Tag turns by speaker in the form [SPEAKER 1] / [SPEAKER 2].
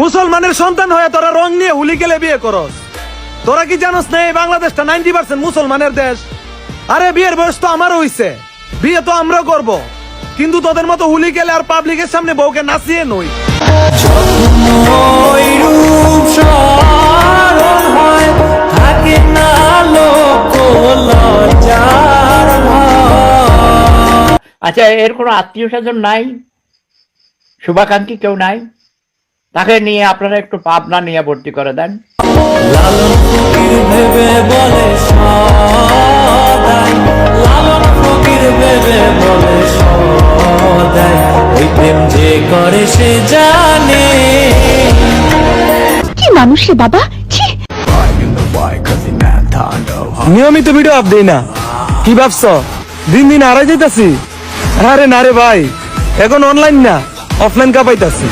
[SPEAKER 1] মুসলমানের সন্তান হয়ে তোরা রং নিয়ে হুলি গেলে বিয়ে করস। তোরা কি জানোস না এই বাংলাদেশটা নাইনটি পার্সেন্ট মুসলমানের দেশ? আরে বিয়ের বয়স তো আমারও হইছে। বিয়ে তো আমরাও করব। কিন্তু তোদের মতো হুলি গেলে আর পাবলিকের সামনে বউকে নাচিয়ে নই।
[SPEAKER 2] আচ্ছা এর কোনো আত্মীয় স্বজন নাই? শুভাকাঙ্ক্ষী কেউ নাই? তাকে নিয়ে আপনারা একটু পাবনা নিয়ে ভর্তি করে দেন।
[SPEAKER 3] করে সে জানে
[SPEAKER 4] কি মানুষ রে বাবা? ছি।
[SPEAKER 1] নিয়মিত ভিডিও আপ দেই না। কি ভাবছ? দিন দিন হারাই যাইতাছি। আরে না রে ভাই এখন অনলাইন না। অফলাইন কাপাইতাছি